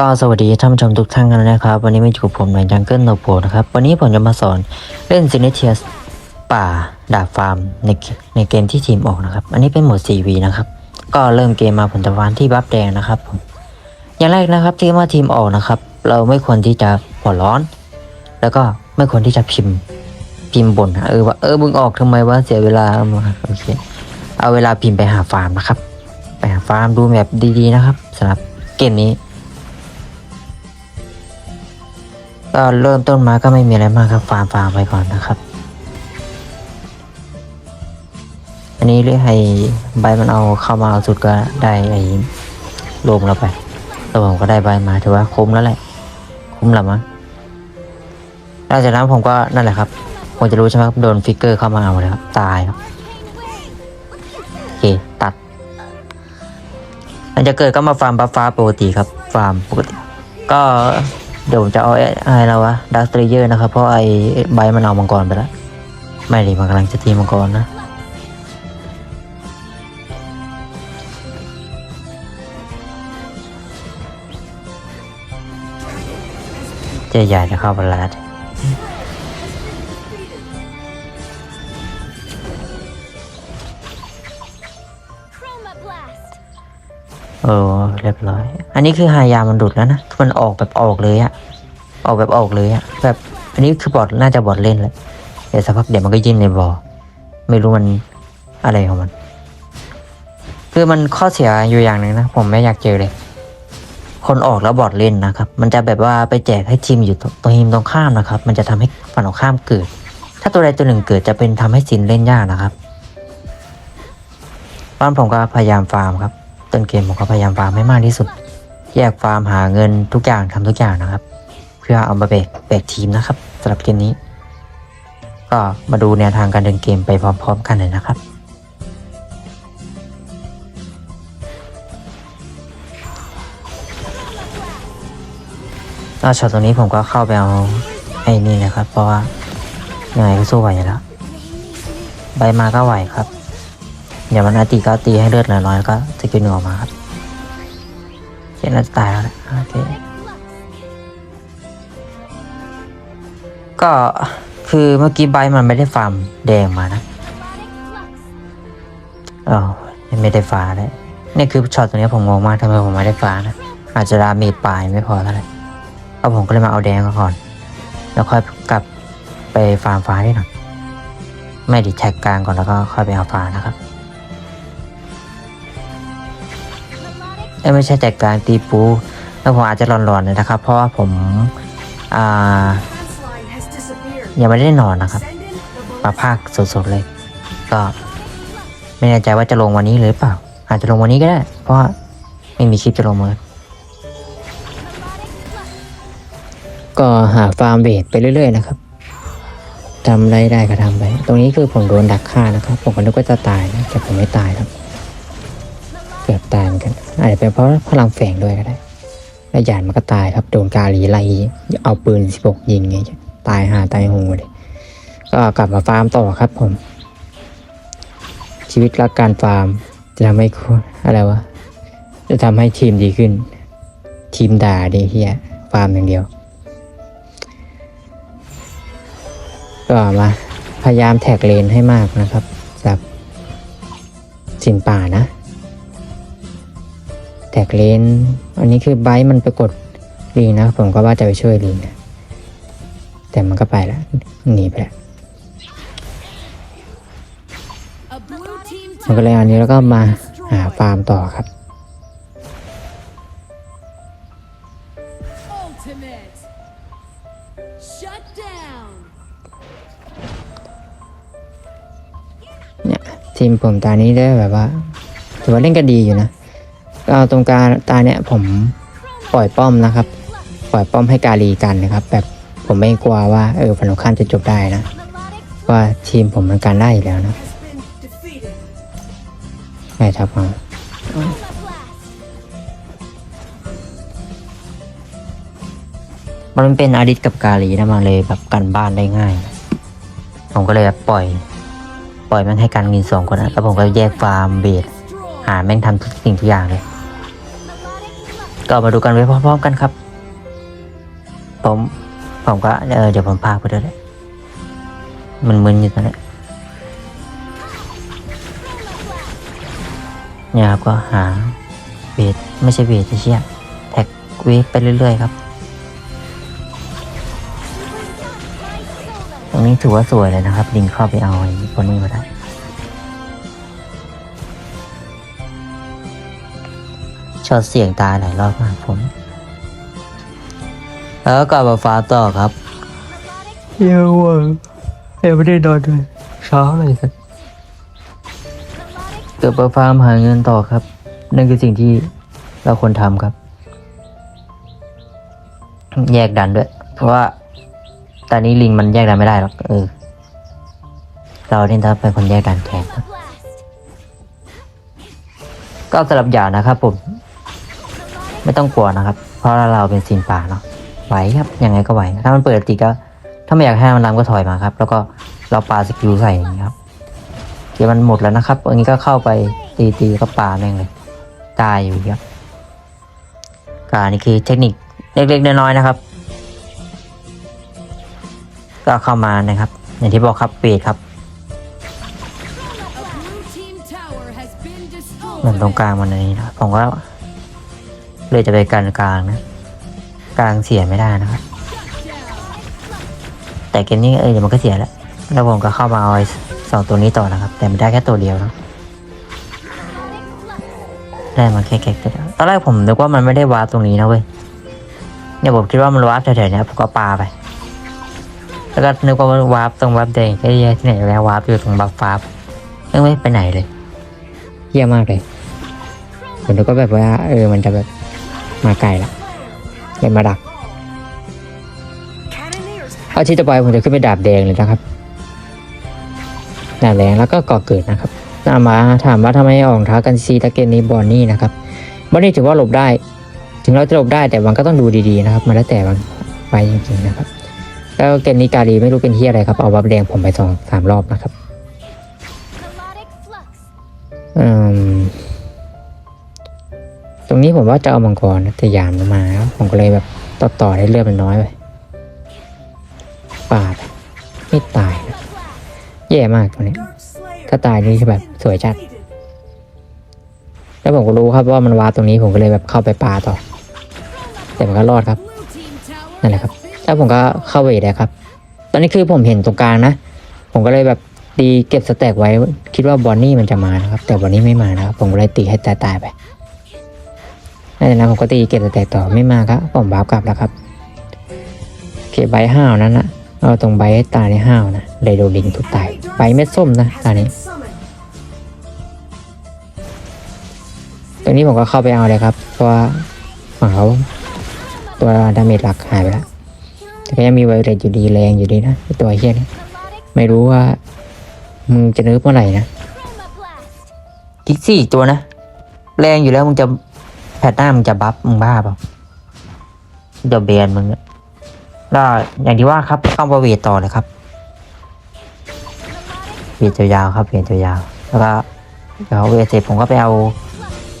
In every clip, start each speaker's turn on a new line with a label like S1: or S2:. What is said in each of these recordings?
S1: ก็สวัสดีท่านผู้ชมทุกท่านกันนะครับ วันนี้มาอยู่กับผมในจังเกิลโนโปนะครับ วันนี้ผมจะมาสอนเล่นซินเทียสป่าดาบฟาร์มในในเกมที่ทีมออกนะครับ อันนี้เป็นโหมด 4v นะครับ ก็เริ่มเกมมาผลตะวันที่บัฟแดงนะครับผมอย่างแรกนะครับที่ว่าทีมออกนะครับ เราไม่ควรที่จะหัวร้อน แล้วก็ไม่ควรที่จะพิมพ์พิมพ์บ่นนะเออว่าเออมึงออกทำไมวะเสียเวลาเอามาโอเคเอาเวลาพิมพ์ไปหาฟาร์มนะครับไปหาฟาร์มดูแมปดีๆนะครับสำหรับเกมนี้ ก็เริ่มต้นมาก็ไม่มีอะไรมากครับฟาร์มฟาร์มไปก่อนนะครับ อันนี้เรียกให้ใบมันเอาเข้ามาเอาสุดก็ได้ไอ้ลมเราไปแล้วผมก็ได้ใบมาถือว่าคุ้มแล้วแหละ คุ้มละมั้งหลังจากนั้นผมก็นั่นแหละครับผมจะรู้ใช่ไหมครับโดนฟิกเกอร์เข้ามาเอาเลยครับตายครับโอเคตัดหลังจากเกิดก็มาฟาร์มบัฟฟ้าปกติครับ ฟาร์มปกติ ก็ เดี๋ยวผมจะเอาไอ้อะไรแล้ววะดักเตเยอร์นะครับ เพราะไอ้ใบมันเอามังกรไปแล้ว ไม่ดีมันกำลังจะตีมังกรนะ เจ๊ใหญ่จะเข้าบรลาด เออเรียบร้อย อันนี้คือหายามันดุดแล้วนะมันออกแบบออกเลยอะออกแบบออกเลยอะแบบอันนี้คือบอดน่าจะบอดเล่นเลยเดี๋ยวสักพักเดี๋ยวมันก็ยิงในบอไม่รู้มันอะไรของมัน คือมันข้อเสียอยู่อย่างหนึ่งนะผมไม่อยากเจอเลย คนออกแล้วบอดเล่นนะครับ มันจะแบบว่าไปแจกให้ทีมอยู่ตรงทีมตรงข้ามนะครับ มันจะทำให้ฝั่งตรงข้ามเกิด ถ้าตัวใดตัวหนึ่งเกิดจะเป็นทำให้ซินเล่นยากนะครับบ้านผมก็พยายามฟาร์มครับ ต้นเกมผมก็พยายามฟาร์มให้มากที่สุด แยกฟาร์มหาเงินทุกอย่างทำทุกอย่างนะครับ เพื่อเอามาแบกแบกทีมนะครับสำหรับเกมนี้ ก็มาดูแนวทางการเดินเกมไปพร้อม ๆ กันเลยนะครับก็ช็อตตรงนี้ผมก็เข้าไปเอาไอ้นี่นะครับ เพราะว่ายังไงก็สู้ไหวแล้วใบมาก็ไหวครับ เดี๋ยวมันอาตีก็ตีให้เลือดหน้อยๆแล้วก็สกิลหนึ่งออกมาครับเขียนน่าจะตายแล้วแหละโอเคก็คือเมื่อกี้ใบมันไม่ได้ฟาร์มแดงมานะอ๋อไม่ได้ฟ้าเลยนี่คือช็อตตัวนี้ผมงงมากทำไมผมไม่ได้ฟ้านะอาจจะดาเมจปลายไม่พอเท่าไหร่ก็ผมก็เลยมาเอาแดงก่อน แล้วค่อยกลับไปฟาร์มฟ้าได้หน่อยไม่ดิแท็กกลางก่อนแล้วก็ค่อยไปเอาฟ้านะครับ อ้ไม่ใช่แท็กกลางตีปู แล้วผมอาจจะหลอนๆเลยนะครับ เพราะว่าผมอ่ายังไม่ได้นอนนะครับมาภาคสดๆเลย ก็ไม่แน่ใจว่าจะลงวันนี้หรือเปล่า อาจจะลงวันนี้ก็ได้ เพราะไม่มีคลิปจะลงมาก็หาฟาร์มเบสไปเรื่อยๆนะครับทำไรได้ก็ทำไป ตรงนี้คือผมโดนดักฆ่านะครับ ผมก็นึกว่าจะตายนะแต่ผมไม่ตายครับ เกือบตายเหมือนกันอาจจะเป็นเพราะพลังแฝงด้วยก็ได้แล้วยานมันก็ตายครับโดนกาลีไล่เอาปืนสิบกยิงไงตายหาตายหงเลยก็กลับมาฟาร์มต่อครับผม ชีวิตรักการฟาร์มจะทำให้คุณอะไรวะจะทำให้ทีมดีขึ้น ทีมด่าดีเฮียฟาร์มอย่างเดียว ก็มาพยายามแท็กเลนให้มากนะครับสำหรับสินป่านะ แท็กเลนอันนี้คือไบต์มันไปกดลิงนะ ผมก็ว่าจะไปช่วยลิงนะแต่มันก็ไปแล้วหนีไปแล้วมันก็เลยอันนี้แล้วก็มาหาฟาร์มต่อครับ เนี่ยทีมผมตานี้ได้แบบว่าถือว่าเล่นก็ดีอยู่นะ เอาตรงกลางตาเนี่ยผมปล่อยป้อมนะครับ ปล่อยป้อมให้กาลีกันนะครับ แบบผมไม่กลัวว่าเออฝันของข้ามจะจบได้นะว่าทีมผมมันการได้อยู่แล้วนะ
S2: Has been defeated.
S1: ใช่ครับมันเป็นอาดิตกับกาลีนะมันเลยแบบกันบ้านได้ง่าย ผมก็เลยแบบปล่อย ปล่อยแม่งให้การกินสองคนนะแล้วผมก็แยกฟาร์มเบส
S2: Destroy.
S1: หาแม่งทำทุกสิ่งทุกอย่างเลย ก็มาดูกันไว้พร้อมๆกันครับ ผมผมก็เออเดี๋ยวผมพาไปด้วยแหละมันมึนอยู่ตอนนี้เนี่ยครับก็หาเบสไม่ใช่เบสที่เชี่ยแท็กเวฟไปเรื่อยๆครับ ตรงนี้ถือว่าสวยเลยนะครับลิงเข้าไปเอาไอ้คนนี้มาได้ ชอบเสียงตายหลายรอบมากผม แล้วก็กลับมาฟ้าต่อครับเยี่ยมว่ะยังไม่ได้นอนเลยเช้าเลยสักเกิดมาฟาร์มหาเงินต่อครับ นั่นคือสิ่งที่เราควรทำครับ แยกดันด้วย เพราะว่าตอนนี้ลิงมันแยกดันไม่ได้หรอกเออเราเนี่ยต้องเป็นคนแยกดันแทนครับ
S3: Chroma blast.
S1: ก็สำหรับหยานะครับผม ไม่ต้องกลัวนะครับ เพราะเราเป็นซีนป่าเนาะไหวครับยังไงก็ไหวถ้ามันเปิดติก็ ถ้าไม่อยากให้มันรำก็ถอยมาครับ แล้วก็เราปาสกิลใส่อย่างนี้ครับเดี๋ยวมันหมดแล้วนะครับอันนี้ก็เข้าไปตีตีก็ปาแม่งเลย ตายอยู่ดีครับการนี่คือเทคนิคเล็กๆน้อยๆนะครับ ก็เข้ามานะครับ อย่างที่บอกครับเปดครับ
S2: A blue team tower has been
S1: เหมือนตรง
S2: destroyed.
S1: กลางมันอันนี้นะผมก็ เลยจะไปกันกลางนะกลางเสียไม่ได้นะครับ แต่เกมนี้เออเดี๋ยวมันก็เสียแล้วแล้วผมก็เข้ามาเอาไอ้สองตัวนี้ต่อนะครับ แต่ไม่ได้แค่ตัวเดียวเนะได้มาแค่แค่ตัวเดียวตอนแรกผมนึกว่ามันไม่ได้วาร์ปตรงนี้นะเว้ยเนี่ยผมคิดว่ามันวาร์ปแถวๆนี้ผมก็ปาไป แล้วก็นึกว่ามันวาร์ปตรงวาร์ปแดงก็แย่ที่ไหนแล้ววาร์ปอยู่ตรงบัฟฟ้ายังไม่ไปไหนเลยเยี่ยมมากเลยผมนึกว่าแบบว่าเออมันจะแบบ มาไกลละเลยมาดักเอาที่ต่อไปผมจะขึ้นไปดาบแดงเลยนะครับดาบแดงแล้วก็ก่อเกิดนะครับตามมาถามว่าทำไมออกท้ากันซีตะเกนนี้บอนนี่นะครับบอนนี่ถือว่าหลบได้ ถึงเราจะหลบได้แต่มันก็ต้องดูดีๆนะครับ มันแล้วแต่มันไปจริงๆนะครับ แล้วเกมนี้กาดีไม่รู้เป็นที่อะไรครับเอาบัฟแดงผมไปสองสามรอบนะครับ
S3: Melodic flux.
S1: อืมต รงนี้ผมว่าจะเอามังกรนะแต่ยามมันมาแล้วผมก็เลยแบบต่อต่อได้เลือดมันน้อยไปปาดไม่ตายนะแย่มากตัวนี้ ถ้าตายนี่คือแบบสวยจัด แล้วผมก็รู้ครับว่ามันวาตรงนี้ผมก็เลยแบบเข้าไปปาต่อ แต่มันก็รอดครับนั่นแหละครับ แล้วผมก็เข้าเวทเลยครับ ตอนนี้คือผมเห็นตรงกลางนะ ผมก็เลยแบบตีเก็บสแต็กไว้ คิดว่าบอนนี่มันจะมานะครับ แต่บอนนี่ไม่มานะครับผมก็เลยตีให้ตายตายไป หลังจากนั้นผมก็ตีเก็บสแต็กต่อไม่มาครับผมบาปกลับแล้วครับโอเคใบห้าวนั้นนะเอาตรงใบให้ตาในห้าวนะเลยโดนลิงทุบตายใบเม็ดส้มนะตอนนี้ตรงนี้ผมก็เข้าไปเอาเลยครับเพราะว่าฝั่งเขาตัวดาเมจหลักหายไปแล้วแต่ก็ยังมีไวเรตอยู่ดีแรงอยู่ดีนะตัวเฮี้ยนี่ไม่รู้ว่ามึงจะนึกเมื่อไหร่นะกิกซี่ตัวนะ แรงอยู่แล้วมึงจะ พทหน้ามึงจะบัฟมึงบ้าเปล่าเดี๋ยวเบนมึงเนี่ยแล้วอย่างที่ว่าครับเข้ามาเวทต่อเลยครับเวทยาวๆครับเวทยาวแล้วก็เดี๋ยวเวทเสร็จผมก็ไปเอา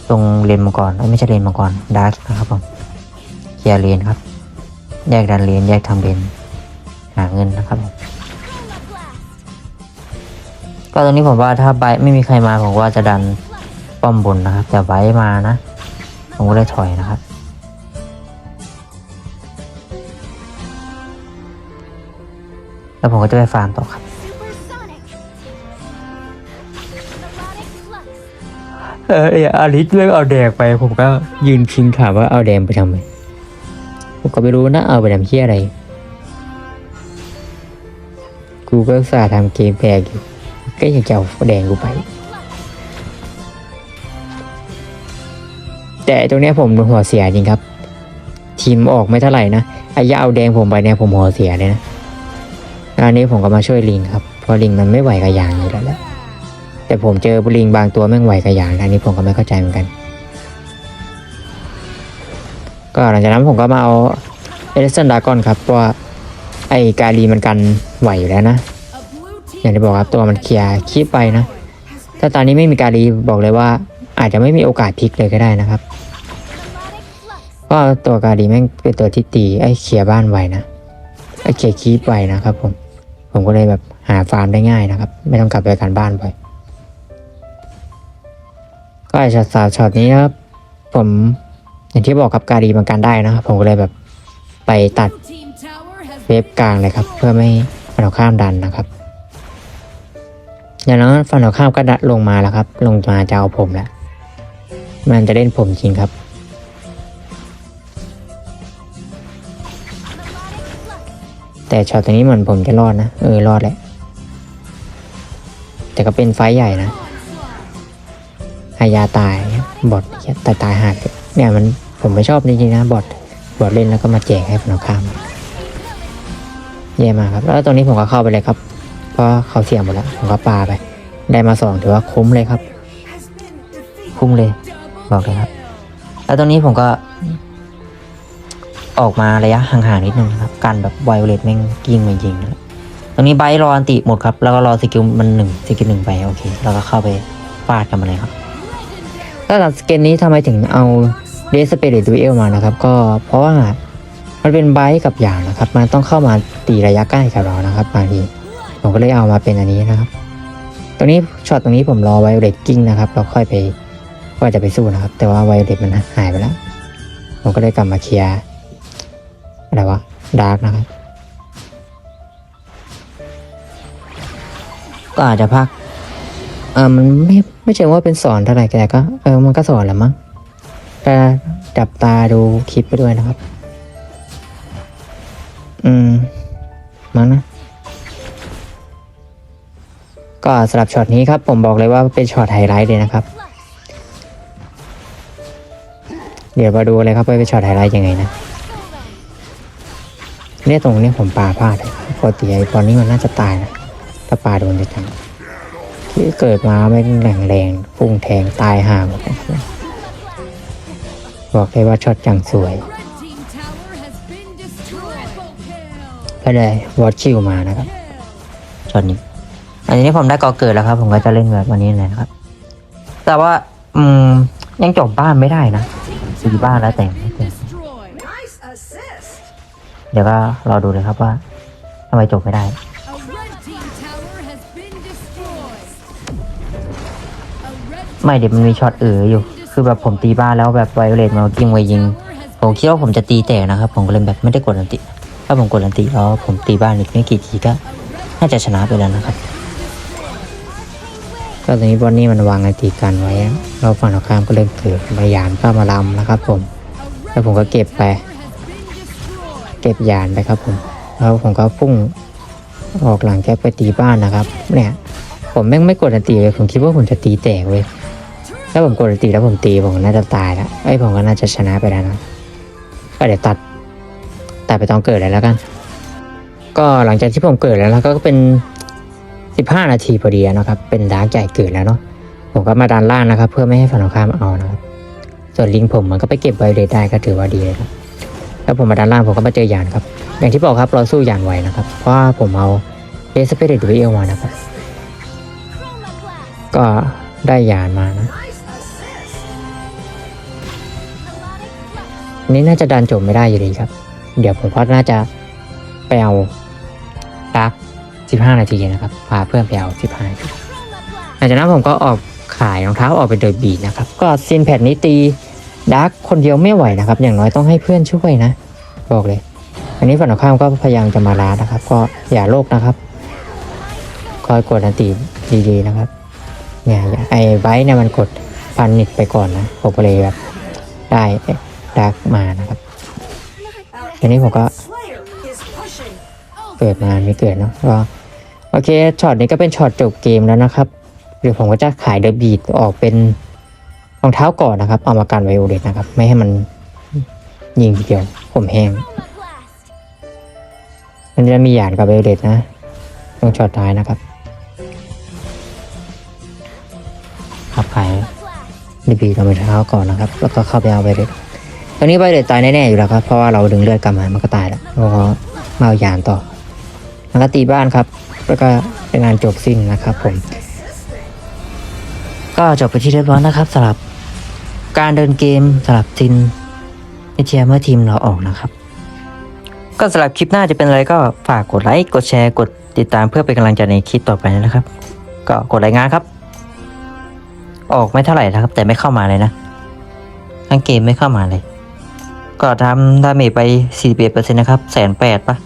S1: ตรงเลนมังกรเอ้ยไม่ใช่เลนมังกรดาร์กนะครับผมเคลียร์เลนครับ แยกดันเลนแยกทำเลนหาเงินนะครับผมก็ตรงนี้ผมว่าถ้าไบไม่มีใครมาผมว่าจะดันป้อมบนนะครับแต่ไบมานะ ผมก็เลยถอยนะครับ แล้วผมก็จะไปฟาร์มต่อครับ เอออาริสเลือกเอาแดงไป ผมก็ยืนคิงถามว่าเอาแดงไปทำไมผมก็ไม่รู้นะเอาไปทำเที่ยอะไร กูก็สาทำเกมแปลกอยู่ก็ยังจะเอาแดงกูไป แต่ตรงนี้ผมหัวเสียจริงครับ ทีมออกไม่เท่าไหร่นะไอ้ยาเอาแดงผมไปเนี่ยผมหัวเสียเลยนะอันนี้ผมก็มาช่วยลิงครับเพราะลิงมันไม่ไหวกับยางอยู่แล้วแหละแต่ผมเจอลิงบางตัวแม่งไหวกับยางอันนี้ผมก็ไม่เข้าใจเหมือนกัน ก็หลังจากนั้นผมก็มาเอาเอเลสันดากอนครับเพราะว่าไอ้กาลีมันกันไหวอยู่แล้วนะอย่างที่บอกครับตัวมันเคลียร์คีบไปนะถ้าตอนนี้ไม่มีการีบอกเลยว่า อาจจะไม่มีโอกาสพลิกเลยก็ได้นะครับ ก็ตัวกาดีแม่งเป็นตัวที่ตีไอ้เคลียบ้านไวนะไอ้เคลียร์คีปไวนะครับผม ผมก็เลยแบบหาฟาร์มได้ง่ายนะครับ ไม่ต้องกลับไปการบ้านบ่อยก็ไอ้ช็อตสาวช็อตนี้นะครับ ผมอย่างที่บอกครับกาดีมันการได้นะครับ ผมก็เลยแบบไปตัดเวฟกลางเลยครับ เพื่อไม่ฝั่งตรงข้ามดันนะครับอย่างนั้นฝั่งตรงข้ามก็ดันลงมาแล้วครับ ลงมาจะเอาผมแล้ว มันจะเล่นผมจริงครับ แต่ช็อตตรงนี้เหมือนผมจะรอดนะ เออ รอดแหละ แต่ก็เป็นไฟใหญ่นะหายาตายบอทตายตายหาดเนี่ยมันผมไม่ชอบจริงๆนะบอทบอทเล่นแล้วก็มาแจกให้ฝั่งข้ามเย่มากครับ แล้วตรงนี้ผมก็เข้าไปเลยครับ เพราะเขาเสี่ยงหมดแล้ว ผมก็ปาไป ได้มาสองถือว่าคุ้มเลยครับ คุ้มเลย บอกเลยครับ แล้วตรงนี้ผมก็ออกมาระยะห่างๆนิดนึงนะครับกันแบบไวโอเลตแม่งกิ้งมายิงนะตรงนี้ไบรท์รออันติหมดครับ แล้วก็รอสกิลมันหนึ่งสกิลหนึ่งไปโอเค แล้วก็เข้าไปฟาดกันมาเลยครับถ้าหลังสเกลนี้ทำไมถึงเอาเดสเปเรตดูเอลมานะครับ ก็เพราะว่ามันเป็นไบค์กับอย่างนะครับ มันต้องเข้ามาตีระยะใกล้กับเรานะครับบางทีผมก็เลยเอามาเป็นอันนี้นะครับ ตรงนี้ช็อตตรงนี้ผมรอไวโอเลตกิ้งนะครับเราค่อยไป ว่าจะไปสู้นะครับ แต่ว่าไวโอเลตมันหายไปแล้ว ผมก็เลยกลับมาเคลียร์อะไรวะดาร์กนะครับ ก็อาจจะพักเออมันไม่ไม่ใช่ว่าเป็นสอนเท่าไหร่แต่ก็เออมันก็สอนแหละมั้งแต่จับตาดูคลิปไปด้วยนะครับ อืมมั้งนะก็สำหรับช็อตนี้ครับ ผมบอกเลยว่าเป็นช็อตไฮไลท์เลยนะครับ เดี๋ยวมาดูเลยครับว่าเป็นช็อตไฮไลท์ยังไงนะเนี่ยตรงนี้ผมปาพลาดเลยปกติไอ้ตอนนี้มันน่าจะตายนะถ้าปาโดนจะจังที่เกิดมาไม่แรงแรงๆพุ่งแทงตายห่าหมดบอกเลยว่าช็อตอย่างสวยก็เลยวอตชิลมานะครับช็อตนี้ อันนี้ผมได้กอเกิดแล้วครับ ผมก็จะเล่นแบบวันนี้เลยนะครับ แต่ว่า อืมยังจบบ้านไม่ได้นะ สี่บ้านแล้วแต่งไม่เต็ม
S2: Destroyed.
S4: Nice assist.
S1: เดี๋ยวก็รอดูเลยครับว่าทำไมจบไม่ได้ ไม่เดี๋ยวมันมีช็อตเอออยู่ คือแบบผมตีบ้านแล้วแบบไวโอเลตมากิ้งไวยิง ผมคิดว่าผมจะตีแตกนะครับ ผมก็เลยแบบไม่ได้กดอันติ ถ้าผมกดอันติแล้วผมตีบ้านอีกไม่กี่ทีก็น่าจะชนะไปแล้วนะครับ ก็ตอนนี้บอนนี่มันวางอันติกันไว้เราฝั่งตรงข้ามก็เริ่มเกิดมายานก็มาลำนะครับ ผม แล้วผมก็เก็บไป เก็บยานไปครับผม แล้วผมก็พุ่งออกหลังแก๊ปไปตีบ้านนะครับ เนี่ย ผมแม่งไม่กดอันตีเลยผมคิดว่าผมจะตีแตกเว้ยถ้าผมกดอันตีแล้วผมตีผมน่าจะตายแล้วไอ้ผมก็น่าจะชนะไปแล้วนะก็เดี๋ยวตัดตัดไปตอนเกิดเลยแล้วกัน ก็หลังจากที่ผมเกิดแล้วแล้วก็เป็น สิบห้านาทีพอดีนะครับ เป็นดาร์กใหญ่เกิดแล้วเนาะ ผมก็มาดันล่างนะครับ เพื่อไม่ให้ฝั่งตรงข้ามเอานะครับ ส่วนลิงผมมันก็ไปเก็บไวเลตได้ก็ถือว่าดีเลยครับ แล้วผมมาด้านล่างผมก็มาเจอยานครับ อย่างที่บอกครับเราสู้ยานไวนะครับ เพราะว่าผมเอาเอสเปรดดูเอลมานะครับ ก็ได้ยานมานะนนี้น่าจะดันจบไม่ได้อยู่ดีครับ เดี๋ยวผมก็น่าจะไปเอาดัก สิบห้านาทีนะครับ พาเพื่อนไปเอาสิบห้านาทีหลังจากนั้นผมก็ออกขายรองเท้าออกไปเดินบีดนะครับ ก็ซินแพดนี้ตีดักคนเดียวไม่ไหวนะครับ อย่างน้อยต้องให้เพื่อนช่วยนะ บอกเลย อันนี้ฝั่งตรงข้ามก็พยายามจะมาลานะครับ ก็อย่าโลกนะครับ คอยกดอันตีดีๆนะครับ เนี่ยไอ้ไบต์เนี่ยมันกดพันนิดไปก่อนนะผมก็เลยแบบได้ดักมานะครับ
S4: Our
S1: ทีนี้ผมก็ เกิดมาไม่เกิดเนาะก็โอเคช็อตนี้ก็เป็นช็อตจบเกมแล้วนะครับเดี๋ยวผมก็จะขายเดอะบีดออกเป็นรองเท้าก่อนนะครับ เอามากันไวโอเลตนะครับ ไม่ให้มันยิงทีเดียว ผมแห้งมันจะมีหยาดกับไวโอเลตนะตรงช็อตท้ายนะครับขับขายเดอะบีดเอาไปเท้าก่อนนะครับ แล้วก็เข้าไปเอาไวโอเลตตอนนี้ไวโอเลตตายแน่ๆอยู่แล้วครับเพราะว่าเราดึงเลือดกลับมามันก็ตายแล้วแล้วก็มาเอาหยานต่อ แล้วก็ตีบ้านครับ แล้วก็เป็นงานจบสิ้นนะครับผม ก็จบไปที่เรียบร้อยนะครับสำหรับการเดินเกมสำหรับซินให้เชียร์เมื่อทีมเราออกนะครับ ก็สำหรับคลิปหน้าจะเป็นอะไรก็ฝากกดไลค์กดแชร์กดติดตามเพื่อเป็นกำลังใจในคลิปต่อไปนะครับ ก็กดรายงานครับ ออกไม่เท่าไหร่นะครับ แต่ไม่เข้ามาเลยนะทั้งเกมไม่เข้ามาเลย ก็ทำดาเมจไป41%นะครับแสนแปดปะ